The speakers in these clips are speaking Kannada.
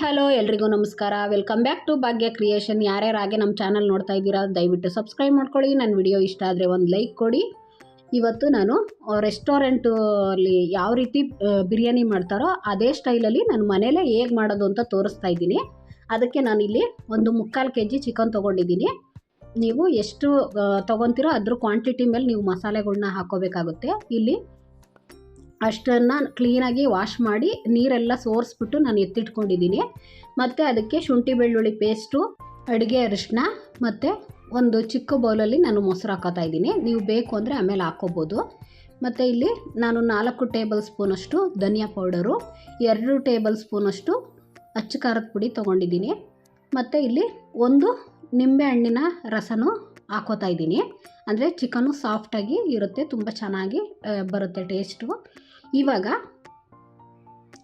ಹಲೋ, ಎಲ್ರಿಗೂ ನಮಸ್ಕಾರ. Welcome back to Bhagya creation ಯಾರ್ಯಾರು ಹಾಗೆ ನಮ್ಮ ಚಾನಲ್ ನೋಡ್ತಾ ಇದ್ದೀರಾ, ದಯವಿಟ್ಟು ಸಬ್ಸ್ಕ್ರೈಬ್ ಮಾಡ್ಕೊಳ್ಳಿ. ನನ್ನ ವಿಡಿಯೋ ಇಷ್ಟ ಆದರೆ ಒಂದು ಲೈಕ್ ಕೊಡಿ. ಇವತ್ತು ನಾನು ರೆಸ್ಟೋರೆಂಟು ಅಲ್ಲಿ ಯಾವ ರೀತಿ ಬಿರಿಯಾನಿ ಮಾಡ್ತಾರೋ ಅದೇ ಸ್ಟೈಲಲ್ಲಿ ನಾನು ಮನೇಲೇ ಹೇಗೆ ಮಾಡೋದು ಅಂತ ತೋರಿಸ್ತಾ ಇದ್ದೀನಿ. ಅದಕ್ಕೆ ನಾನಿಲ್ಲಿ ಒಂದು ಮುಕ್ಕಾಲು ಕೆ ಜಿ ಚಿಕನ್ ತೊಗೊಂಡಿದ್ದೀನಿ. ನೀವು ಎಷ್ಟು ತೊಗೊತೀರೋ ಅದ್ರ ಕ್ವಾಂಟಿಟಿ ಮೇಲೆ ನೀವು ಮಸಾಲೆಗಳನ್ನ ಹಾಕೋಬೇಕಾಗುತ್ತೆ. ಇಲ್ಲಿ ಅಷ್ಟನ್ನು ಕ್ಲೀನಾಗಿ ವಾಶ್ ಮಾಡಿ ನೀರೆಲ್ಲ ಸೋರಿಸ್ಬಿಟ್ಟು ನಾನು ಎತ್ತಿಟ್ಕೊಂಡಿದ್ದೀನಿ ಮತ್ತು ಅದಕ್ಕೆ ಶುಂಠಿ ಬೆಳ್ಳುಳ್ಳಿ ಪೇಸ್ಟು ಅಡುಗೆ ಅರಿಶಿನ ಮತ್ತು ಒಂದು ಚಿಕ್ಕ ಬೌಲಲ್ಲಿ ನಾನು ಮೊಸರು ಹಾಕೋತಾ ಇದ್ದೀನಿ. ನೀವು ಬೇಕು ಅಂದರೆ ಆಮೇಲೆ ಹಾಕೋಬೋದು. ಮತ್ತು ಇಲ್ಲಿ ನಾನು ನಾಲ್ಕು ಟೇಬಲ್ ಸ್ಪೂನಷ್ಟು ಧನಿಯಾ ಪೌಡರು, ಎರಡು ಟೇಬಲ್ ಸ್ಪೂನಷ್ಟು ಅಚ್ಚು ಖಾರದ ಪುಡಿ ತೊಗೊಂಡಿದ್ದೀನಿ. ಮತ್ತು ಇಲ್ಲಿ ಒಂದು ನಿಂಬೆ ಹಣ್ಣಿನ ರಸನೂ ಹಾಕೋತಾ ಇದ್ದೀನಿ. ಅಂದರೆ ಚಿಕನು ಸಾಫ್ಟಾಗಿ ಇರುತ್ತೆ, ತುಂಬ ಚೆನ್ನಾಗಿ ಬರುತ್ತೆ ಟೇಸ್ಟು ಇವಾಗ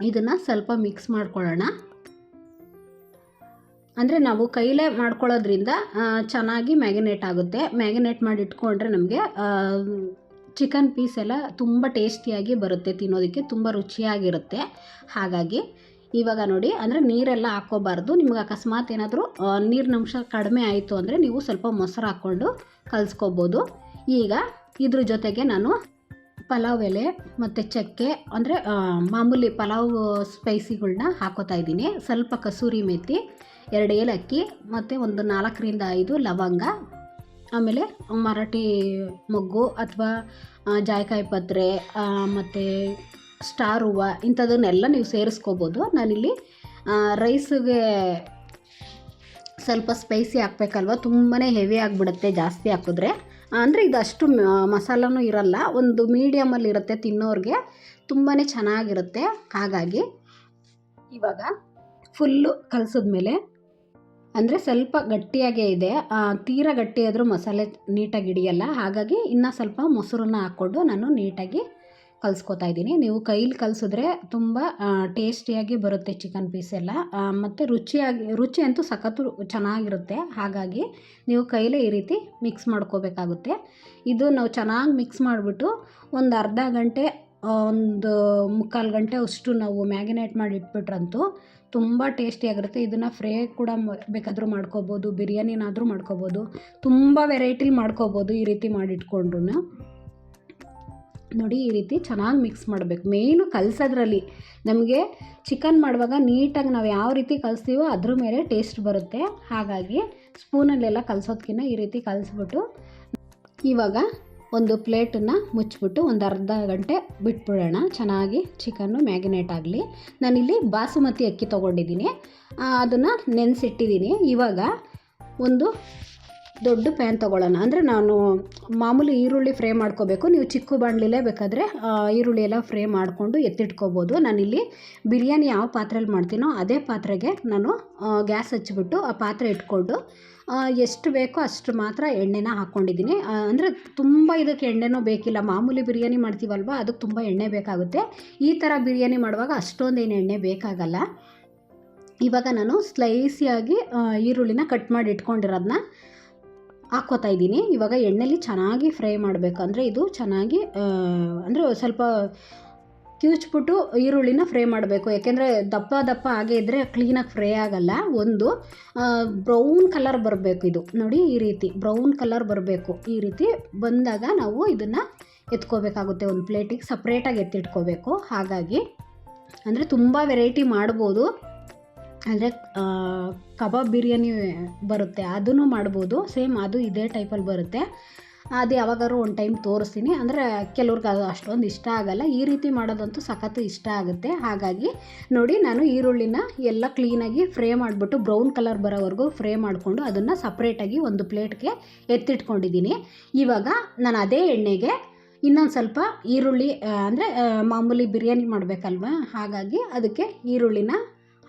ಇದನ್ನು ಸ್ವಲ್ಪ ಮಿಕ್ಸ್ ಮಾಡ್ಕೊಳ್ಳೋಣ. ಅಂದರೆ ನಾವು ಕೈಲೇ ಮಾಡ್ಕೊಳ್ಳೋದ್ರಿಂದ ಚೆನ್ನಾಗಿ ಮ್ಯಾಗಿನೇಟ್ ಆಗುತ್ತೆ. ಮ್ಯಾಗಿನೇಟ್ ಮಾಡಿ ಇಟ್ಕೊಂಡ್ರೆ ನಮಗೆ ಚಿಕನ್ ಪೀಸ್ ಎಲ್ಲ ತುಂಬ ಟೇಸ್ಟಿಯಾಗಿ ಬರುತ್ತೆ ತಿನ್ನೋದಕ್ಕೆ, ತುಂಬ ರುಚಿಯಾಗಿರುತ್ತೆ. ಹಾಗಾಗಿ ಇವಾಗ ನೋಡಿ, ಅಂದರೆ ನೀರೆಲ್ಲ ಹಾಕ್ಕೋಬಾರ್ದು. ನಿಮ್ಗೆ ಅಕಸ್ಮಾತ್ ಏನಾದರೂ ನೀರಿನ ಅಂಶ ಕಡಿಮೆ ಆಯಿತು ಅಂದರೆ ನೀವು ಸ್ವಲ್ಪ ಮೊಸರು ಹಾಕ್ಕೊಂಡು ಕಲಿಸ್ಕೋಬೋದು. ಈಗ ಇದ್ರ ಜೊತೆಗೆ ನಾನು ಪಲಾವ್ ಎಲೆ ಮತ್ತು ಚಕ್ಕೆ, ಅಂದರೆ ಮಾಮೂಲಿ ಪಲಾವ್ ಸ್ಪೈಸಿಗಳನ್ನ ಹಾಕೋತಾ ಇದ್ದೀನಿ. ಸ್ವಲ್ಪ ಕಸೂರಿ ಮೆತ್ತಿ ಎರಡು ಏಲಕ್ಕಿ ಮತ್ತು ಒಂದು ನಾಲ್ಕರಿಂದ ಐದು ಲವಂಗ, ಆಮೇಲೆ ಮರಾಠಿ ಮೊಗ್ಗು ಅಥವಾ ಜಾಯ್ಕಾಯಿ ಪತ್ರೆ ಮತ್ತು ಸ್ಟಾರ್ ಹೂವು ಇಂಥದನ್ನೆಲ್ಲ ನೀವು ಸೇರಿಸ್ಕೋಬೋದು. ನಾನಿಲ್ಲಿ ರೈಸಿಗೆ ಸ್ವಲ್ಪ ಸ್ಪೈಸಿ ಹಾಕ್ಬೇಕಲ್ವ? ತುಂಬಾ ಹೆವಿ ಆಗಿಬಿಡುತ್ತೆ ಜಾಸ್ತಿ ಹಾಕಿದ್ರೆ. ಅಂದರೆ ಇದು ಅಷ್ಟು ಮ- ಮಸಾಲನೂ ಇರಲ್ಲ. ಒಂದು ಮೀಡಿಯಮಲ್ಲಿ ಇರುತ್ತೆ ತಿನ್ನೋರಿಗೆ. ತುಂಬಾ ಚೆನ್ನಾಗಿರುತ್ತೆ ಹಾಗಾಗಿ. ಇವಾಗ ಫುಲ್ಲು ಕಲಸಿದ್ಮೇಲೆ ಅಂದರೆ ಸ್ವಲ್ಪ ಗಟ್ಟಿಯಾಗೇ ಇದೆ. ತೀರಾ ಗಟ್ಟಿಯಾದರೂ ಮಸಾಲೆ ನೀಟಾಗಿ ಹಿಡಿಯಲ್ಲ. ಹಾಗಾಗಿ ಇನ್ನೂ ಸ್ವಲ್ಪ ಮೊಸರನ್ನ ಹಾಕ್ಕೊಂಡು ನಾನು ನೀಟಾಗಿ ಕಲಿಸ್ಕೊತಾ ಇದ್ದೀನಿ. ನೀವು ಕೈಲಿ ಕಲಿಸಿದ್ರೆ ತುಂಬ ಟೇಸ್ಟಿಯಾಗಿ ಬರುತ್ತೆ ಚಿಕನ್ ಪೀಸ್ ಎಲ್ಲ. ಮತ್ತು ರುಚಿಯಾಗಿ, ರುಚಿ ಅಂತೂ ಸಖತ್ತು ಚೆನ್ನಾಗಿರುತ್ತೆ. ಹಾಗಾಗಿ ನೀವು ಕೈಲೇ ಈ ರೀತಿ ಮಿಕ್ಸ್ ಮಾಡ್ಕೋಬೇಕಾಗುತ್ತೆ. ಇದು ನಾವು ಚೆನ್ನಾಗಿ ಮಿಕ್ಸ್ ಮಾಡಿಬಿಟ್ಟು ಒಂದು ಅರ್ಧ ಗಂಟೆ ಒಂದು ಮುಕ್ಕಾಲು ಗಂಟೆ ಅಷ್ಟು ನಾವು ಮ್ಯಾಗಿನೇಟ್ ಮಾಡಿ ಇಟ್ಬಿಟ್ರಂತೂ ತುಂಬ ಟೇಸ್ಟಿಯಾಗಿರುತ್ತೆ. ಇದನ್ನು ಫ್ರೈ ಕೂಡ ಬೇಕಾದರೂ ಮಾಡ್ಕೋಬೋದು, ಬಿರಿಯಾನಿನಾದರೂ ಮಾಡ್ಕೋಬೋದು, ತುಂಬ ವೆರೈಟಿಲಿ ಮಾಡ್ಕೋಬೋದು ಈ ರೀತಿ ಮಾಡಿಟ್ಕೊಂಡ್ರು ನೋಡಿ ಈ ರೀತಿ ಚೆನ್ನಾಗಿ ಮಿಕ್ಸ್ ಮಾಡಬೇಕು. ಮೇಯ್ನು ಕಲಸೋದ್ರಲ್ಲಿ ನಮಗೆ ಚಿಕನ್ ಮಾಡುವಾಗ ನೀಟಾಗಿ ನಾವು ಯಾವ ರೀತಿ ಕಲಿಸ್ತೀವೋ ಅದ್ರ ಮೇಲೆ ಟೇಸ್ಟ್ ಬರುತ್ತೆ. ಹಾಗಾಗಿ ಸ್ಪೂನಲ್ಲೆಲ್ಲ ಕಲಸೋದ್ಕಿಂತ ಈ ರೀತಿ ಕಲಿಸ್ಬಿಟ್ಟು ಇವಾಗ ಒಂದು ಪ್ಲೇಟನ್ನು ಮುಚ್ಚಿಬಿಟ್ಟು ಒಂದು ಅರ್ಧ ಗಂಟೆ ಬಿಟ್ಬಿಡೋಣ. ಚೆನ್ನಾಗಿ ಚಿಕನ್ನು ಮ್ಯಾಗಿನೇಟ್ ಆಗಲಿ. ನಾನಿಲ್ಲಿ ಬಾಸುಮತಿ ಅಕ್ಕಿ ತೊಗೊಂಡಿದ್ದೀನಿ. ಅದನ್ನು ನೆನೆಸಿಟ್ಟಿದ್ದೀನಿ. ಇವಾಗ ಒಂದು ದೊಡ್ಡ ಪ್ಯಾನ್ ತೊಗೊಳ್ಳೋಣ. ಅಂದರೆ ನಾನು ಮಾಮೂಲಿ ಈರುಳ್ಳಿ ಫ್ರೈ ಮಾಡ್ಕೋಬೇಕು. ನೀವು ಚಿಕ್ಕ ಬಾಣಲಿಲೇ ಬೇಕಾದರೆ ಈರುಳ್ಳಿ ಎಲ್ಲ ಫ್ರೈ ಮಾಡಿಕೊಂಡು ಎತ್ತಿಟ್ಕೋಬೋದು. ನಾನಿಲ್ಲಿ ಬಿರಿಯಾನಿ ಯಾವ ಪಾತ್ರೆಯಲ್ಲಿ ಮಾಡ್ತೀನೋ ಅದೇ ಪಾತ್ರೆಗೆ ನಾನು ಗ್ಯಾಸ್ ಹಚ್ಚಿಬಿಟ್ಟು ಆ ಪಾತ್ರೆ ಇಟ್ಕೊಂಡು ಎಷ್ಟು ಬೇಕೋ ಅಷ್ಟು ಮಾತ್ರ ಎಣ್ಣೆನ ಹಾಕ್ಕೊಂಡಿದ್ದೀನಿ ಅಂದರೆ ತುಂಬ ಇದಕ್ಕೆ ಎಣ್ಣೆನೂ ಬೇಕಿಲ್ಲ. ಮಾಮೂಲಿ ಬಿರಿಯಾನಿ ಮಾಡ್ತೀವಲ್ವ, ಅದಕ್ಕೆ ತುಂಬ ಎಣ್ಣೆ ಬೇಕಾಗುತ್ತೆ. ಈ ಥರ ಬಿರಿಯಾನಿ ಮಾಡುವಾಗ ಅಷ್ಟೊಂದೇನು ಎಣ್ಣೆ ಬೇಕಾಗಲ್ಲ. ಇವಾಗ ನಾನು ಸ್ಲೈಸಿಯಾಗಿ ಈರುಳ್ಳಿನ ಕಟ್ ಮಾಡಿ ಇಟ್ಕೊಂಡಿರೋದನ್ನ ಹಾಕ್ಕೋತಾ ಇದ್ದೀನಿ. ಇವಾಗ ಎಣ್ಣೆಲಿ ಚೆನ್ನಾಗಿ ಫ್ರೈ ಮಾಡಬೇಕು. ಅಂದರೆ ಇದು ಚೆನ್ನಾಗಿ ಅಂದರೆ ಸ್ವಲ್ಪ ಕಿವುಚ್ಬಿಟ್ಟು ಈರುಳ್ಳಿನ ಫ್ರೈ ಮಾಡಬೇಕು. ಯಾಕೆಂದರೆ ದಪ್ಪ ದಪ್ಪ ಹಾಗೆ ಇದ್ದರೆ ಕ್ಲೀನಾಗಿ ಫ್ರೈ ಆಗಲ್ಲ ಒಂದು. ಬ್ರೌನ್ ಕಲರ್ ಬರಬೇಕು ಇದು. ನೋಡಿ ಈ ರೀತಿ ಬ್ರೌನ್ ಕಲರ್ ಬರಬೇಕು. ಈ ರೀತಿ ಬಂದಾಗ ನಾವು ಇದನ್ನು ಎತ್ಕೋಬೇಕಾಗುತ್ತೆ. ಒಂದು ಪ್ಲೇಟಿಗೆ ಸಪ್ರೇಟಾಗಿ ಎತ್ತಿಟ್ಕೋಬೇಕು. ಹಾಗಾಗಿ, ಅಂದರೆ ತುಂಬ ವೆರೈಟಿ ಮಾಡ್ಬೋದು. ಅಂದರೆ ಕಬಾಬ್ ಬಿರಿಯಾನಿ ಬರುತ್ತೆ, ಅದನ್ನು ಮಾಡ್ಬೋದು, ಸೇಮ್ ಅದು ಇದೇ ಟೈಪಲ್ಲಿ ಬರುತ್ತೆ. ಅದು ಯಾವಾಗಾದ್ರೂ ಒಂದು ಟೈಮ್ ತೋರಿಸ್ತೀನಿ, ಅಂದರೆ ಕೆಲವ್ರಿಗೆ ಅದು ಅಷ್ಟೊಂದು ಇಷ್ಟ ಆಗಲ್ಲ, ಈ ರೀತಿ ಮಾಡೋದಂತೂ ಸಖತ್ತು ಇಷ್ಟ ಆಗುತ್ತೆ. ಹಾಗಾಗಿ ನೋಡಿ, ನಾನು ಈರುಳ್ಳಿನ ಎಲ್ಲ ಕ್ಲೀನಾಗಿ ಫ್ರೈ ಮಾಡಿಬಿಟ್ಟು ಬ್ರೌನ್ ಕಲರ್ ಬರೋವರೆಗೂ ಫ್ರೈ ಮಾಡಿಕೊಂಡು, ಅದನ್ನು ಸಪ್ರೇಟಾಗಿ ಒಂದು ಪ್ಲೇಟ್ಗೆ ಎತ್ತಿಟ್ಕೊಂಡಿದ್ದೀನಿ. ಇವಾಗ ನಾನು ಅದೇ ಎಣ್ಣೆಗೆ ಇನ್ನೊಂದು ಸ್ವಲ್ಪ ಈರುಳ್ಳಿ ಅಂದರೆ ಮಾಮೂಲಿ ಬಿರಿಯಾನಿ ಮಾಡಬೇಕಲ್ವ? ಹಾಗಾಗಿ ಅದಕ್ಕೆ ಈರುಳ್ಳಿನ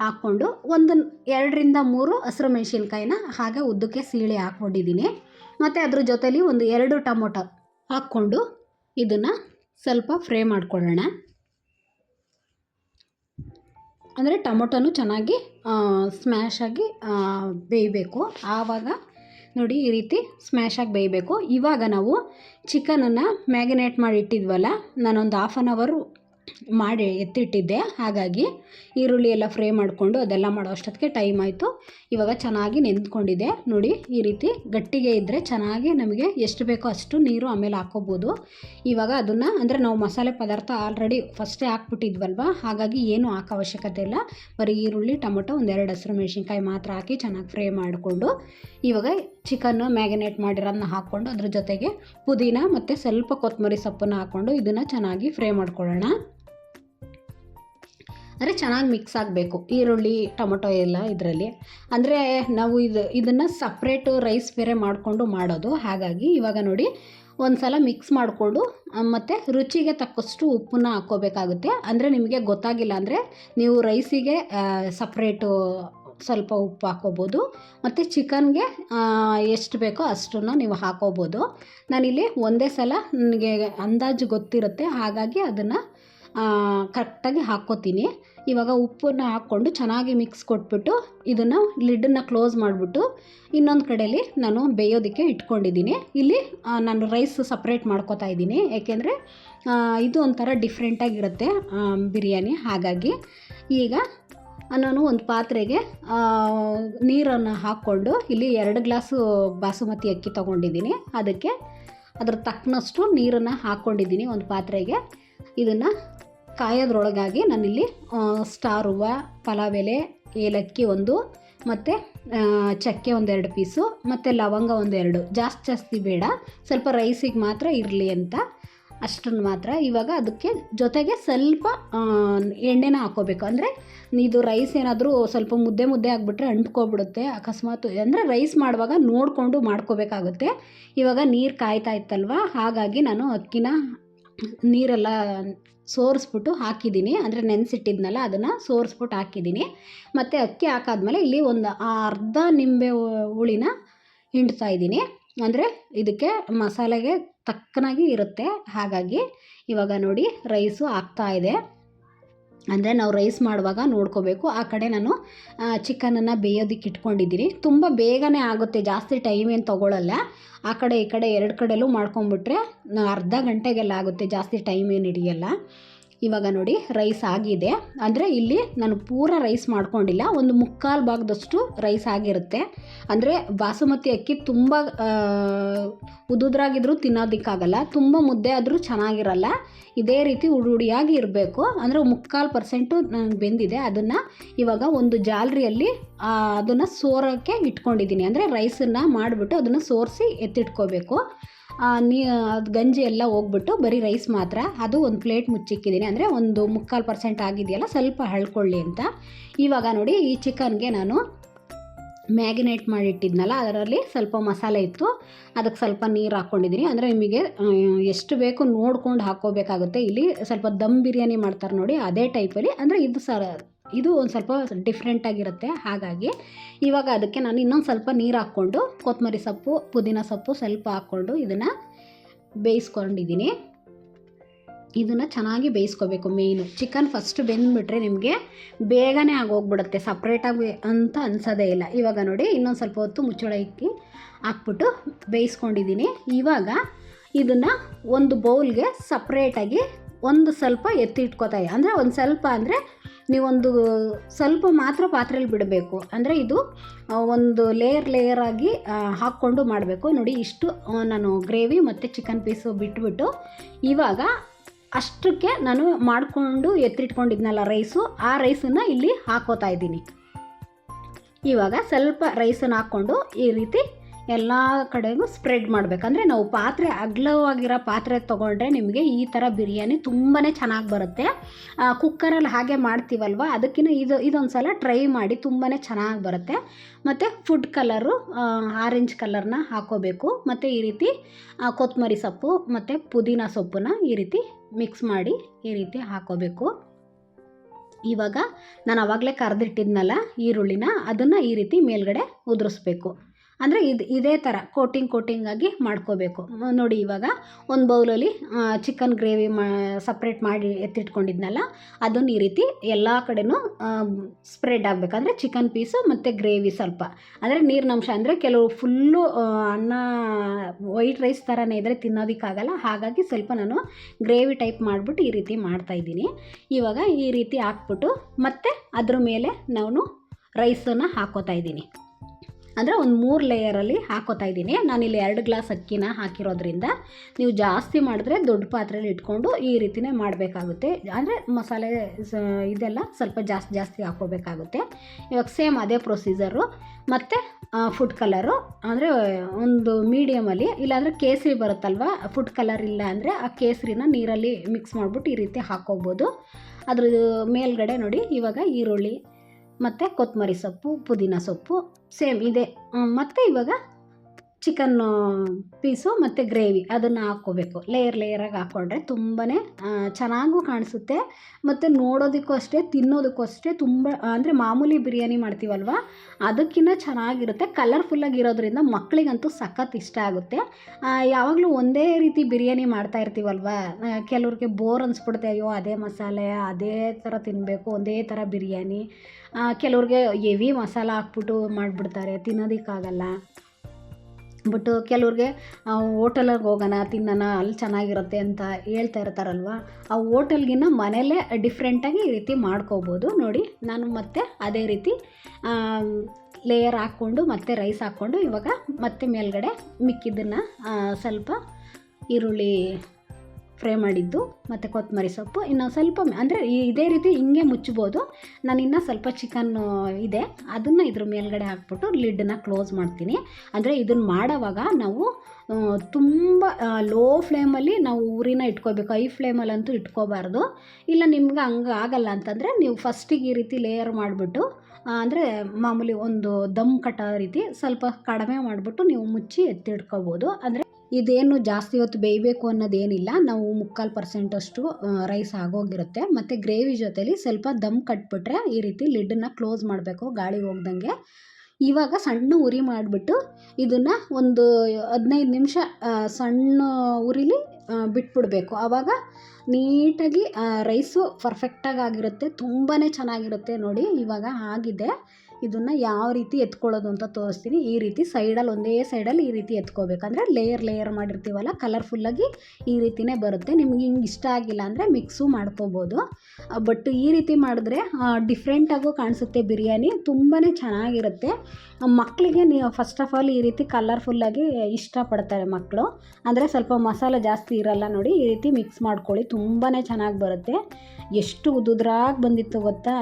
ಹಾಕ್ಕೊಂಡು ಒಂದು ಎರಡರಿಂದ ಮೂರು ಹಸಿರು ಮೆಣಸಿನ್ಕಾಯಿನ ಹಾಗೆ ಉದ್ದಕ್ಕೆ ಸೀಳಿ ಹಾಕ್ಕೊಂಡಿದ್ದೀನಿ. ಮತ್ತು ಅದ್ರ ಜೊತೇಲಿ ಒಂದು ಎರಡು ಟೊಮೊಟೊ ಹಾಕ್ಕೊಂಡು ಇದನ್ನು ಸ್ವಲ್ಪ ಫ್ರೈ ಮಾಡ್ಕೊಳ್ಳೋಣ. ಅಂದರೆ ಟೊಮೊಟೊನು ಚೆನ್ನಾಗಿ ಸ್ಮ್ಯಾಶ್ ಆಗಿ ಬೇಯಬೇಕು. ಆವಾಗ ನೋಡಿ ಈ ರೀತಿ ಸ್ಮ್ಯಾಶ್ ಆಗಿ ಬೇಯಬೇಕು. ಇವಾಗ ನಾವು ಚಿಕನನ್ನು ಮ್ಯಾಗಿನೇಟ್ ಮಾಡಿ ಇಟ್ಟಿದ್ವಲ್ಲ, ನಾನೊಂದು ಹಾಫ್ ಆನ್ ಅವರು ಮಾಡಿ ಎತ್ತಿಟ್ಟಿದ್ದೆ. ಹಾಗಾಗಿ ಈರುಳ್ಳಿ ಎಲ್ಲ ಫ್ರೈ ಮಾಡಿಕೊಂಡು ಅದೆಲ್ಲ ಮಾಡೋ ಅಷ್ಟೊತ್ತಿಗೆ ಟೈಮ್ ಆಯಿತು. ಇವಾಗ ಚೆನ್ನಾಗಿ ನೆಂದ್ಕೊಂಡಿದೆ ನೋಡಿ, ಈ ರೀತಿ ಗಟ್ಟಿಗೆ ಇದ್ದರೆ ಚೆನ್ನಾಗಿ ನಮಗೆ ಎಷ್ಟು ಬೇಕೋ ಅಷ್ಟು ನೀರು ಆಮೇಲೆ ಹಾಕೋಬೋದು. ಇವಾಗ ಅದನ್ನು, ಅಂದರೆ ನಾವು ಮಸಾಲೆ ಪದಾರ್ಥ ಆಲ್ರೆಡಿ ಫಸ್ಟೇ ಹಾಕ್ಬಿಟ್ಟಿದ್ವಲ್ವ? ಹಾಗಾಗಿ ಏನು ಹಾಕೋ ಅವಶ್ಯಕತೆ ಇಲ್ಲ. ಬರೀ ಈರುಳ್ಳಿ, ಟೊಮೊಟೊ, ಒಂದೆರಡು ಹಸಿರು ಮೆಣಸಿನ್ಕಾಯಿ ಮಾತ್ರ ಹಾಕಿ ಚೆನ್ನಾಗಿ ಫ್ರೈ ಮಾಡಿಕೊಂಡು ಇವಾಗ ಚಿಕನ್ನು ಮ್ಯಾಗಿನೇಟ್ ಮಾಡಿರೋದನ್ನ ಹಾಕ್ಕೊಂಡು ಅದ್ರ ಜೊತೆಗೆ ಪುದೀನ ಮತ್ತು ಸ್ವಲ್ಪ ಕೊತ್ತಂಬರಿ ಸೊಪ್ಪನ್ನು ಹಾಕ್ಕೊಂಡು ಇದನ್ನು ಚೆನ್ನಾಗಿ ಫ್ರೈ ಮಾಡ್ಕೊಳ್ಳೋಣ. ಅಂದರೆ ಚೆನ್ನಾಗಿ ಮಿಕ್ಸ್ ಆಗಬೇಕು. ಈರುಳ್ಳಿ, ಟೊಮೊಟೊ ಎಲ್ಲ ಇದರಲ್ಲಿ. ಅಂದರೆ ನಾವು ಇದು, ಇದನ್ನು ಸಪ್ರೇಟು ರೈಸ್ ಬೇರೆ ಮಾಡಿಕೊಂಡು ಮಾಡೋದು. ಹಾಗಾಗಿ ಇವಾಗ ನೋಡಿ ಒಂದು ಸಲ ಮಿಕ್ಸ್ ಮಾಡಿಕೊಂಡು ಮತ್ತು ರುಚಿಗೆ ತಕ್ಕಷ್ಟು ಉಪ್ಪನ್ನ ಹಾಕ್ಕೋಬೇಕಾಗುತ್ತೆ. ಅಂದರೆ ನಿಮಗೆ ಗೊತ್ತಾಗಿಲ್ಲ ಅಂದರೆ ನೀವು ರೈಸಿಗೆ ಸಪ್ರೇಟು ಸ್ವಲ್ಪ ಉಪ್ಪು ಹಾಕೋಬೋದು. ಮತ್ತು ಚಿಕನ್ಗೆ ಎಷ್ಟು ಬೇಕೋ ಅಷ್ಟನ್ನು ನೀವು ಹಾಕೋಬೋದು. ನಾನಿಲ್ಲಿ ಒಂದೇ ಸಲ ನನಗೆ ಅಂದಾಜು ಗೊತ್ತಿರುತ್ತೆ, ಹಾಗಾಗಿ ಅದನ್ನು ಕರೆಕ್ಟಾಗಿ ಹಾಕ್ಕೋತೀನಿ. ಇವಾಗ ಉಪ್ಪನ್ನು ಹಾಕ್ಕೊಂಡು ಚೆನ್ನಾಗಿ ಮಿಕ್ಸ್ ಕೊಟ್ಬಿಟ್ಟು ಇದನ್ನು ಲಿಡ್ಡನ್ನು ಕ್ಲೋಸ್ ಮಾಡಿಬಿಟ್ಟು ಇನ್ನೊಂದು ಕಡೆಯಲ್ಲಿ ನಾನು ಬೇಯೋದಕ್ಕೆ ಇಟ್ಕೊಂಡಿದ್ದೀನಿ. ಇಲ್ಲಿ ನಾನು ರೈಸ್ ಸಪ್ರೇಟ್ ಮಾಡ್ಕೋತಾ ಇದ್ದೀನಿ. ಏಕೆಂದರೆ ಇದು ಒಂಥರ ಡಿಫ್ರೆಂಟಾಗಿರುತ್ತೆ ಬಿರಿಯಾನಿ. ಹಾಗಾಗಿ ಈಗ ನಾನು ಒಂದು ಪಾತ್ರೆಗೆ ನೀರನ್ನು ಹಾಕ್ಕೊಂಡು ಇಲ್ಲಿ ಎರಡು ಗ್ಲಾಸು ಬಾಸುಮತಿ ಅಕ್ಕಿ ತೊಗೊಂಡಿದ್ದೀನಿ. ಅದಕ್ಕೆ ಅದ್ರ ತಕ್ಕನಷ್ಟು ನೀರನ್ನು ಹಾಕ್ಕೊಂಡಿದ್ದೀನಿ ಒಂದು ಪಾತ್ರೆಗೆ. ಇದನ್ನು ಕಾಯೋದ್ರೊಳಗಾಗಿ ನಾನಿಲ್ಲಿ ಸ್ಟಾರ್ ಹೂವು ಪಲಾವ್ ಎಲೆ ಏಲಕ್ಕಿ ಒಂದು, ಮತ್ತು ಚಕ್ಕೆ ಒಂದೆರಡು ಪೀಸು, ಮತ್ತು ಲವಂಗ ಒಂದೆರಡು. ಜಾಸ್ತಿ ಜಾಸ್ತಿ ಬೇಡ. ಸ್ವಲ್ಪ ರೈಸಿಗೆ ಮಾತ್ರ ಇರಲಿ ಅಂತ. ಅಷ್ಟನ್ನು ಮಾತ್ರ. ಇವಾಗ ಅದಕ್ಕೆ ಜೊತೆಗೆ ಸ್ವಲ್ಪ ಎಣ್ಣೆನ ಹಾಕ್ಕೋಬೇಕು ಅಂದರೆ ಇದು ರೈಸ್ ಏನಾದರೂ ಸ್ವಲ್ಪ ಮುದ್ದೆ ಮುದ್ದೆ ಆಗಿಬಿಟ್ರೆ ಅಂಟ್ಕೊಬಿಡುತ್ತೆ. ಅಕಸ್ಮಾತ್ ಅಂದರೆ ರೈಸ್ ಮಾಡುವಾಗ ನೋಡಿಕೊಂಡು ಮಾಡ್ಕೋಬೇಕಾಗುತ್ತೆ. ಇವಾಗ ನೀರು ಕಾಯ್ತಾ ಇತ್ತಲ್ವ? ಹಾಗಾಗಿ ನಾನು ಅಕ್ಕಿನ ನೀರೆಲ್ಲ ಸೋರಿಸ್ಬಿಟ್ಟು ಹಾಕಿದ್ದೀನಿ. ಅಂದರೆ ನೆನೆಸಿಟ್ಟಿದ್ನಲ್ಲ, ಅದನ್ನು ಸೋರಿಸ್ಬಿಟ್ಟು ಹಾಕಿದ್ದೀನಿ. ಮತ್ತು ಅಕ್ಕಿ ಹಾಕಾದ್ಮೇಲೆ ಇಲ್ಲಿ ಒಂದು ಅರ್ಧ ನಿಂಬೆ ಹುಳಿನ ಹಿಂಡ್ತಾ ಇದ್ದೀನಿ. ಅಂದರೆ ಇದಕ್ಕೆ ಮಸಾಲೆಗೆ ತಕ್ಕನಾಗಿ ಇರುತ್ತೆ. ಹಾಗಾಗಿ ಇವಾಗ ನೋಡಿ ರೈಸು ಆಗ್ತಾ ಇದೆ. ಅಂದರೆ ನಾವು ರೈಸ್ ಮಾಡುವಾಗ ನೋಡ್ಕೋಬೇಕು. ಆ ಕಡೆ ನಾನು ಚಿಕನನ್ನು ಬೇಯೋದಕ್ಕೆ ಇಟ್ಕೊಂಡಿದ್ದೀನಿ. ತುಂಬ ಬೇಗನೆ ಆಗುತ್ತೆ. ಜಾಸ್ತಿ ಟೈಮ್ ಏನು ತೊಗೊಳ್ಳಲ್ಲ ಆ ಕಡೆ ಈ ಕಡೆ ಎರಡು ಕಡೆಯಲ್ಲೂ ಮಾಡ್ಕೊಂಬಿಟ್ರೆ ಅರ್ಧ ಗಂಟೆಗೆಲ್ಲ ಆಗುತ್ತೆ. ಜಾಸ್ತಿ ಟೈಮ್ ಏನು ಹಿಡಿಯಲ್ಲ. ಇವಾಗ ನೋಡಿ ರೈಸ್ ಆಗಿದೆ. ಅಂದರೆ ಇಲ್ಲಿ ನಾನು ಪೂರ ರೈಸ್ ಮಾಡ್ಕೊಂಡಿಲ್ಲ. ಒಂದು ಮುಕ್ಕಾಲು ಭಾಗದಷ್ಟು ರೈಸ್ ಆಗಿರುತ್ತೆ. ಅಂದರೆ ಬಾಸುಮತಿ ಅಕ್ಕಿ ತುಂಬ ಉದುದ್ರಾಗಿದ್ರೂ ತಿನ್ನೋದಕ್ಕಾಗಲ್ಲ. ತುಂಬ ಮುದ್ದೆ ಆದರೂ ಚೆನ್ನಾಗಿರಲ್ಲ. ಇದೇ ರೀತಿ ಉಡುಡಿಯಾಗಿ ಇರಬೇಕು. ಅಂದರೆ ಮುಕ್ಕಾಲು ಪರ್ಸೆಂಟು ನನಗೆ ಬೆಂದಿದೆ. ಅದನ್ನು ಇವಾಗ ಒಂದು ಜಾಲರಿಯಲ್ಲಿ ಅದನ್ನು ಸೋರೋಕ್ಕೆ ಇಟ್ಕೊಂಡಿದ್ದೀನಿ. ಅಂದರೆ ರೈಸನ್ನು ಮಾಡಿಬಿಟ್ಟು ಅದನ್ನು ಸೋರಿಸಿ ಎತ್ತಿಟ್ಕೋಬೇಕು. ನೀ ಅದು ಗಂಜಿ ಎಲ್ಲ ಹೋಗ್ಬಿಟ್ಟು ಬರೀ ರೈಸ್ ಮಾತ್ರ. ಅದು ಒಂದು ಪ್ಲೇಟ್ ಮುಚ್ಚಿಕ್ಕಿದ್ದೀನಿ. ಅಂದರೆ ಒಂದು ಮುಕ್ಕಾಲು ಪರ್ಸೆಂಟ್ ಆಗಿದೆಯಲ್ಲ, ಸ್ವಲ್ಪ ಹಳ್ಕೊಳ್ಳಿ ಅಂತ. ಇವಾಗ ನೋಡಿ, ಈ ಚಿಕನ್ಗೆ ನಾನು ಮ್ಯಾಗಿನೇಟ್ ಮಾಡಿಟ್ಟಿದ್ನಲ್ಲ, ಅದರಲ್ಲಿ ಸ್ವಲ್ಪ ಮಸಾಲೆ ಇತ್ತು. ಅದಕ್ಕೆ ಸ್ವಲ್ಪ ನೀರು ಹಾಕ್ಕೊಂಡಿದ್ದೀನಿ ಅಂದರೆ ನಿಮಗೆ ಎಷ್ಟು ಬೇಕು ನೋಡ್ಕೊಂಡು ಹಾಕ್ಕೋಬೇಕಾಗುತ್ತೆ. ಇಲ್ಲಿ ಸ್ವಲ್ಪ ದಮ್ ಬಿರಿಯಾನಿ ಮಾಡ್ತಾರೆ ನೋಡಿ, ಅದೇ ಟೈಪಲ್ಲಿ ಅಂದರೆ ಇದು ಸ ಇದು ಒಂದು ಸ್ವಲ್ಪ ಡಿಫ್ರೆಂಟಾಗಿರುತ್ತೆ ಹಾಗಾಗಿ ಇವಾಗ ಅದಕ್ಕೆ ನಾನು ಇನ್ನೊಂದು ಸ್ವಲ್ಪ ನೀರು ಹಾಕ್ಕೊಂಡು ಕೊತ್ತಂಬರಿ ಸೊಪ್ಪು, ಪುದೀನ ಸೊಪ್ಪು ಸ್ವಲ್ಪ ಹಾಕ್ಕೊಂಡು ಇದನ್ನು ಬೇಯಿಸ್ಕೊಂಡಿದ್ದೀನಿ ಇದನ್ನು ಚೆನ್ನಾಗಿ ಬೇಯಿಸ್ಕೋಬೇಕು ಮೇಯ್ನು ಚಿಕನ್ ಫಸ್ಟ್ ಬೆಂದ್ಬಿಟ್ರೆ ನಿಮಗೆ ಬೇಗನೆ ಆಗೋಗ್ಬಿಡುತ್ತೆ ಸಪ್ರೇಟಾಗಿ ಅಂತ ಅನ್ಸೋದೇ ಇಲ್ಲ. ಇವಾಗ ನೋಡಿ, ಇನ್ನೊಂದು ಸ್ವಲ್ಪ ಹೊತ್ತು ಮುಚ್ಚಳ ಇಕ್ಕಿ ಹಾಕ್ಬಿಟ್ಟು ಬೇಯಿಸ್ಕೊಂಡಿದ್ದೀನಿ. ಇವಾಗ ಇದನ್ನು ಒಂದು ಬೌಲ್ಗೆ ಸಪ್ರೇಟಾಗಿ ಒಂದು ಸ್ವಲ್ಪ ಎತ್ತಿ ಇಟ್ಕೋತಾ ಅಂದರೆ ಒಂದು ಸ್ವಲ್ಪ ಅಂದರೆ ನೀವೊಂದು ಸ್ವಲ್ಪ ಮಾತ್ರ ಪಾತ್ರೆಯಲ್ಲಿ ಬಿಡಬೇಕು. ಅಂದರೆ ಇದು ಒಂದು ಲೇಯರ್ ಲೇಯರ್ ಆಗಿ ಹಾಕ್ಕೊಂಡು ಮಾಡಬೇಕು. ನೋಡಿ, ಇಷ್ಟು ನಾನು ಗ್ರೇವಿ ಮತ್ತು ಚಿಕನ್ ಪೀಸು ಬಿಟ್ಬಿಟ್ಟು ಇವಾಗ ಅಷ್ಟಕ್ಕೆ ನಾನು ಮಾಡಿಕೊಂಡು ಎತ್ತಿಟ್ಕೊಂಡಿದ್ನಲ್ಲ ರೈಸು, ಆ ರೈಸನ್ನು ಇಲ್ಲಿ ಹಾಕೋತಾ ಇದ್ದೀನಿ. ಇವಾಗ ಸ್ವಲ್ಪ ರೈಸನ್ನು ಹಾಕ್ಕೊಂಡು ಈ ರೀತಿ ಎಲ್ಲ ಕಡೆಗೂ ಸ್ಪ್ರೆಡ್ ಮಾಡಬೇಕಂದ್ರೆ ನಾವು ಪಾತ್ರೆ ಅಗ್ಲವಾಗಿರೋ ಪಾತ್ರೆ ತೊಗೊಂಡ್ರೆ ನಿಮಗೆ ಈ ಥರ ಬಿರಿಯಾನಿ ತುಂಬಾ ಚೆನ್ನಾಗಿ ಬರುತ್ತೆ. ಕುಕ್ಕರಲ್ಲಿ ಹಾಗೆ ಮಾಡ್ತೀವಲ್ವ? ಅದಕ್ಕಿಂತ ಇದು ಇದೊಂದು ಸಲ ಟ್ರೈ ಮಾಡಿ ತುಂಬಾ ಚೆನ್ನಾಗಿ ಬರುತ್ತೆ. ಮತ್ತು ಫುಡ್ ಕಲರು ಆರೆಂಜ್ ಕಲರ್ನ ಹಾಕೋಬೇಕು. ಮತ್ತು ಈ ರೀತಿ ಕೊತ್ತಂಬರಿ ಸೊಪ್ಪು, ಮತ್ತು ಪುದೀನ ಸೊಪ್ಪನ್ನ ಈ ರೀತಿ ಮಿಕ್ಸ್ ಮಾಡಿ ಈ ರೀತಿ ಹಾಕೋಬೇಕು. ಇವಾಗ ನಾನು ಆವಾಗಲೇ ಕರೆದಿಟ್ಟಿದ್ನಲ್ಲ ಈರುಳ್ಳಿನ, ಅದನ್ನು ಈ ರೀತಿ ಮೇಲ್ಗಡೆ ಉದುರಿಸ್ಬೇಕು. ಅಂದರೆ ಇದು ಇದೇ ಥರ ಕೋಟಿಂಗ್ ಕೋಟಿಂಗಾಗಿ ಮಾಡ್ಕೋಬೇಕು. ನೋಡಿ ಇವಾಗ ಒಂದು ಬೌಲಲ್ಲಿ ಚಿಕನ್ ಗ್ರೇವಿ ಮಾ ಸಪ್ರೇಟ್ ಮಾಡಿ ಎತ್ತಿಟ್ಕೊಂಡಿದ್ನಲ್ಲ, ಅದನ್ನು ಈ ರೀತಿ ಎಲ್ಲ ಕಡೆನೂ ಸ್ಪ್ರೆಡ್ ಆಗಬೇಕು. ಅಂದರೆ ಚಿಕನ್ ಪೀಸು ಮತ್ತು ಗ್ರೇವಿ ಸ್ವಲ್ಪ. ಅಂದರೆ ನೀರಿನಂಶ, ಅಂದರೆ ಕೆಲವು ಫುಲ್ಲು ಅನ್ನ ವೈಟ್ ರೈಸ್ ಥರನೇ ಇದ್ದರೆ ತಿನ್ನೋದಕ್ಕಾಗಲ್ಲ. ಹಾಗಾಗಿ ಸ್ವಲ್ಪ ನಾನು ಗ್ರೇವಿ ಟೈಪ್ ಮಾಡಿಬಿಟ್ಟು ಈ ರೀತಿ ಮಾಡ್ತಾಯಿದ್ದೀನಿ ಇವಾಗ ಈ ರೀತಿ ಹಾಕ್ಬಿಟ್ಟು ಮತ್ತು ಅದ್ರ ಮೇಲೆ ನಾನು ರೈಸನ್ನು ಹಾಕೋತಾ ಇದ್ದೀನಿ. ಅಂದರೆ ಒಂದು ಮೂರು ಲೇಯರಲ್ಲಿ ಹಾಕೋತಾ ಇದ್ದೀನಿ. ನಾನಿಲ್ಲಿ ಎರಡು ಗ್ಲಾಸ್ ಅಕ್ಕಿನ ಹಾಕಿರೋದ್ರಿಂದ ನೀವು ಜಾಸ್ತಿ ಮಾಡಿದ್ರೆ ದೊಡ್ಡ ಪಾತ್ರೆಯಲ್ಲಿ ಇಟ್ಕೊಂಡು ಈ ರೀತಿನೇ ಮಾಡಬೇಕಾಗುತ್ತೆ. ಅಂದರೆ ಮಸಾಲೆ ಇದೆಲ್ಲ ಸ್ವಲ್ಪ ಜಾಸ್ತಿ ಜಾಸ್ತಿ ಹಾಕೋಬೇಕಾಗುತ್ತೆ ಇವಾಗ ಸೇಮ್ ಅದೇ ಪ್ರೊಸೀಜರು ಮತ್ತು ಫುಡ್ ಕಲರು ಅಂದರೆ ಒಂದು ಮೀಡಿಯಮಲ್ಲಿ ಇಲ್ಲಾಂದರೆ ಕೇಸರಿ ಬರುತ್ತಲ್ವ ಫುಡ್ ಕಲರ್ ಇಲ್ಲ ಅಂದರೆ ಆ ಕೇಸರಿನ ನೀರಲ್ಲಿ ಮಿಕ್ಸ್ ಮಾಡಿಬಿಟ್ಟು ಈ ರೀತಿ ಹಾಕೋಬೋದು ಅದ್ರ ಮೇಲ್ಗಡೆ ನೋಡಿ, ಇವಾಗ ಈರುಳ್ಳಿ ಮತ್ತು ಕೊತ್ತಂಬರಿ ಸೊಪ್ಪು, ಪುದೀನ ಸೊಪ್ಪು, ಸೇಮ್ ಇದೆ. ಮತ್ತು ಇವಾಗ ಚಿಕನ್ ಪೀಸು ಮತ್ತು ಗ್ರೇವಿ ಅದನ್ನು ಹಾಕ್ಕೋಬೇಕು. ಲೇಯರ್ ಲೇಯರಾಗಿ ಹಾಕ್ಕೊಂಡ್ರೆ ತುಂಬಾ ಚೆನ್ನಾಗೂ ಕಾಣಿಸುತ್ತೆ. ಮತ್ತು ನೋಡೋದಕ್ಕೂ ಅಷ್ಟೇ, ತಿನ್ನೋದಕ್ಕೂ ಅಷ್ಟೇ ತುಂಬ, ಅಂದರೆ ಮಾಮೂಲಿ ಬಿರಿಯಾನಿ ಮಾಡ್ತೀವಲ್ವ? ಅದಕ್ಕಿಂತ ಚೆನ್ನಾಗಿರುತ್ತೆ. ಕಲರ್ಫುಲ್ಲಾಗಿರೋದ್ರಿಂದ ಮಕ್ಕಳಿಗಂತೂ ಸಖತ್ ಇಷ್ಟ ಆಗುತ್ತೆ. ಯಾವಾಗಲೂ ಒಂದೇ ರೀತಿ ಬಿರಿಯಾನಿ ಮಾಡ್ತಾ ಇರ್ತೀವಲ್ವ? ಕೆಲವ್ರಿಗೆ ಬೋರ್ ಅನಿಸ್ಬಿಡುತ್ತೆ, ಅಯ್ಯೋ, ಅದೇ ಮಸಾಲೆ, ಅದೇ ಥರ ತಿನ್ನಬೇಕು ಒಂದೇ ಥರ ಬಿರಿಯಾನಿ. ಕೆಲವ್ರಿಗೆ ಹೆವಿ ಮಸಾಲ ಹಾಕ್ಬಿಟ್ಟು ಮಾಡಿಬಿಡ್ತಾರೆ, ತಿನ್ನೋದಕ್ಕಾಗಲ್ಲ. ಬಟ್ ಕೆಲವ್ರಿಗೆ ಹೋಟೆಲಿಗೆ ಹೋಗೋಣ, ತಿನ್ನೋಣ, ಅಲ್ಲಿ ಚೆನ್ನಾಗಿರುತ್ತೆ ಅಂತ ಹೇಳ್ತಾ ಇರ್ತಾರಲ್ವ, ಆ ಹೋಟೆಲ್ಗಿನ್ನ ಮನೇಲೇ ಡಿಫ್ರೆಂಟಾಗಿ ಈ ರೀತಿ ಮಾಡ್ಕೋಬೋದು. ನೋಡಿ, ನಾನು ಮತ್ತೆ ಅದೇ ರೀತಿ ಲೇಯರ್ ಹಾಕ್ಕೊಂಡು ಮತ್ತೆ ರೈಸ್ ಹಾಕ್ಕೊಂಡು ಇವಾಗ ಮತ್ತೆ ಮೇಲ್ಗಡೆ ಮಿಕ್ಕಿದ್ದನ್ನು ಸ್ವಲ್ಪ ಈರುಳ್ಳಿ ಫ್ರೈ ಮಾಡಿದ್ದು ಮತ್ತು ಕೊತ್ತಂಬರಿ ಸೊಪ್ಪು. ಇನ್ನು ಸ್ವಲ್ಪ ಅಂದರೆ ಇದೇ ರೀತಿ ಹಿಂಗೆ ಮುಚ್ಚಬೋದು. ನಾನು ಇನ್ನೂ ಸ್ವಲ್ಪ ಚಿಕನ್ ಇದೆ, ಅದನ್ನು ಇದ್ರ ಮೇಲ್ಗಡೆ ಹಾಕ್ಬಿಟ್ಟು ಲಿಡ್ಡನ್ನ ಕ್ಲೋಸ್ ಮಾಡ್ತೀನಿ. ಅಂದರೆ ಇದನ್ನು ಮಾಡೋವಾಗ ನಾವು ತುಂಬ ಲೋ ಫ್ಲೇಮಲ್ಲಿ ನಾವು ಊರಿನ ಇಟ್ಕೋಬೇಕು. ಹೈ ಫ್ಲೇಮಲ್ಲಂತೂ ಇಟ್ಕೋಬಾರ್ದು. ಇಲ್ಲ ನಿಮ್ಗೆ ಹಂಗೆ ಆಗಲ್ಲ ಅಂತಂದರೆ ನೀವು ಫಸ್ಟಿಗೆ ಈ ರೀತಿ ಲೇಯರ್ ಮಾಡಿಬಿಟ್ಟು ಅಂದರೆ ಮಾಮೂಲಿ ಒಂದು ದಮ್ ಕಟ್ಟೋ ರೀತಿ ಸ್ವಲ್ಪ ಕಡಿಮೆ ಮಾಡಿಬಿಟ್ಟು ನೀವು ಮುಚ್ಚಿ ಎತ್ತಿಡ್ಕೋಬೋದು ಅಂದರೆ ಇದೇನು ಜಾಸ್ತಿ ಹೊತ್ತು ಬೇಯಬೇಕು ಅನ್ನೋದೇನಿಲ್ಲ. ನಾವು ಮುಕ್ಕಾಲು ಪರ್ಸೆಂಟಷ್ಟು ರೈಸ್ ಆಗೋಗಿರುತ್ತೆ. ಮತ್ತು ಗ್ರೇವಿ ಜೊತೇಲಿ ಸ್ವಲ್ಪ ದಮ್ ಕಟ್ಬಿಟ್ರೆ ಈ ರೀತಿ ಲಿಡ್ಡನ್ನು ಕ್ಲೋಸ್ ಮಾಡಬೇಕು ಗಾಳಿ ಹೋಗ್ದಂಗೆ. ಇವಾಗ ಸಣ್ಣ ಉರಿ ಮಾಡಿಬಿಟ್ಟು ಇದನ್ನು ಒಂದು ಹದಿನೈದು ನಿಮಿಷ ಸಣ್ಣ ಉರಿಲಿ ಬಿಟ್ಬಿಡಬೇಕು. ಆವಾಗ ನೀಟಾಗಿ ರೈಸು ಪರ್ಫೆಕ್ಟಾಗಿ ಆಗಿರುತ್ತೆ. ತುಂಬಾ ಚೆನ್ನಾಗಿರುತ್ತೆ ನೋಡಿ, ಇವಾಗ ಆಗಿದೆ. ಇದನ್ನು ಯಾವ ರೀತಿ ಎತ್ಕೊಳ್ಳೋದು ಅಂತ ತೋರಿಸ್ತೀನಿ. ಈ ರೀತಿ ಸೈಡಲ್ಲಿ ಒಂದೇ ಸೈಡಲ್ಲಿ ಈ ರೀತಿ ಎತ್ಕೋಬೇಕಂದ್ರೆ ಲೇಯರ್ ಲೇಯರ್ ಮಾಡಿರ್ತೀವಲ್ಲ ಕಲರ್ಫುಲ್ಲಾಗಿ ಈ ರೀತಿನೇ ಬರುತ್ತೆ. ನಿಮ್ಗೆ ಹಿಂಗೆ ಇಷ್ಟ ಆಗಿಲ್ಲ ಅಂದರೆ ಮಿಕ್ಸು ಮಾಡ್ಕೋಬೋದು. ಬಟ್ ಈ ರೀತಿ ಮಾಡಿದ್ರೆ ಡಿಫ್ರೆಂಟಾಗೂ ಕಾಣಿಸುತ್ತೆ ಬಿರಿಯಾನಿ. ತುಂಬಾ ಚೆನ್ನಾಗಿರುತ್ತೆ. ಮಕ್ಕಳಿಗೆ ನೀವು ಫಸ್ಟ್ ಆಫ್ ಆಲ್ ಈ ರೀತಿ ಕಲರ್ಫುಲ್ಲಾಗಿ ಇಷ್ಟಪಡ್ತಾರೆ ಮಕ್ಕಳು ಅಂದರೆ ಸ್ವಲ್ಪ ಮಸಾಲೆ ಜಾಸ್ತಿ ಇರಲ್ಲ ನೋಡಿ, ಈ ರೀತಿ ಮಿಕ್ಸ್ ಮಾಡ್ಕೊಳ್ಳಿ. ತುಂಬಾ ಚೆನ್ನಾಗಿ ಬರುತ್ತೆ. ಎಷ್ಟು ಉದುದ್ರಾಗಿ ಬಂದಿತ್ತು ಗೊತ್ತಾ?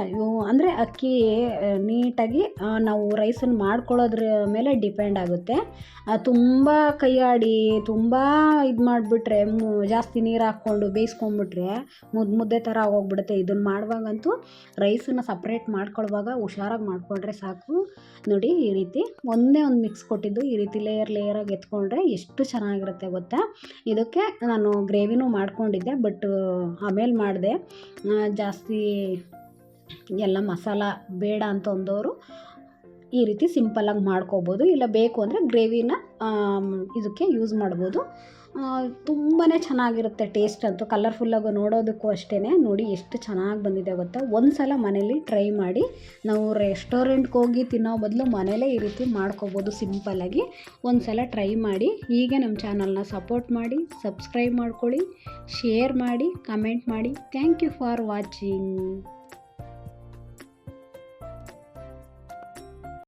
ಅಂದರೆ ಅಕ್ಕಿ ನೀಟಾಗಿ ಆ, ನಾವು ರೈಸನ್ನು ಮಾಡ್ಕೊಳ್ಳೋದ್ರ ಮೇಲೆ ಡಿಪೆಂಡ್ ಆಗುತ್ತೆ. ತುಂಬ ಕೈಯಾಡಿ ತುಂಬ ಇದು ಮಾಡಿಬಿಟ್ರೆ ಜಾಸ್ತಿ ನೀರು ಹಾಕ್ಕೊಂಡು ಬೇಯಿಸ್ಕೊಂಬಿಟ್ರೆ ಮುದ್ದೆ ಮುದ್ದೆ ಥರ ಆಗೋಗ್ಬಿಡುತ್ತೆ. ಇದನ್ನು ಮಾಡುವಾಗಂತೂ ರೈಸನ್ನು ಸಪ್ರೇಟ್ ಮಾಡ್ಕೊಳ್ಳುವಾಗ ಹುಷಾರಾಗಿ ಮಾಡಿಕೊಂಡ್ರೆ ಸಾಕು. ನೋಡಿ ಈ ರೀತಿ ಒಂದೇ ಒಂದು ಮಿಕ್ಸ್ ಕೊಟ್ಟಿದ್ದು ಈ ರೀತಿ ಲೇಯರ್ ಲೇಯರಾಗಿ ಎತ್ಕೊಂಡ್ರೆ ಎಷ್ಟು ಚೆನ್ನಾಗಿರುತ್ತೆ ಗೊತ್ತಾ? ಇದಕ್ಕೆ ನಾನು ಗ್ರೇವಿನೂ ಮಾಡ್ಕೊಂಡಿದ್ದೆ ಬಟ್ ಆಮೇಲೆ ಮಾಡಿದೆ. ಜಾಸ್ತಿ ಎಲ್ಲ ಮಸಾಲ ಬೇಡ ಅಂತ ಅಂದವರು ಈ ರೀತಿ ಸಿಂಪಲ್ಲಾಗಿ ಮಾಡ್ಕೋಬೋದು. ಇಲ್ಲ ಬೇಕು ಅಂದರೆ ಗ್ರೇವಿನ ಇದಕ್ಕೆ ಯೂಸ್ ಮಾಡ್ಬೋದು. ತುಂಬಾ ಚೆನ್ನಾಗಿರುತ್ತೆ ಟೇಸ್ಟ್ ಅಂತೂ. ಕಲರ್ಫುಲ್ಲಾಗಿ ನೋಡೋದಕ್ಕೂ ಅಷ್ಟೇ ನೋಡಿ ಎಷ್ಟು ಚೆನ್ನಾಗಿ ಬಂದಿದೆ ಗೊತ್ತಾ? ಒಂದು ಸಲ ಮನೇಲಿ ಟ್ರೈ ಮಾಡಿ ನಾವು ರೆಸ್ಟೋರೆಂಟ್ಗೆ ಹೋಗಿ ತಿನ್ನೋ ಬದಲು ಮನೇಲೇ ಈ ರೀತಿ ಮಾಡ್ಕೋಬೋದು ಸಿಂಪಲ್ಲಾಗಿ ಒಂದು ಸಲ ಟ್ರೈ ಮಾಡಿ. ಹೀಗೆ ನಮ್ಮ ಚಾನಲ್ನ ಸಪೋರ್ಟ್ ಮಾಡಿ ಸಬ್ಸ್ಕ್ರೈಬ್ ಮಾಡ್ಕೊಳ್ಳಿ ಶೇರ್ ಮಾಡಿ ಕಮೆಂಟ್ ಮಾಡಿ. Thank you for watching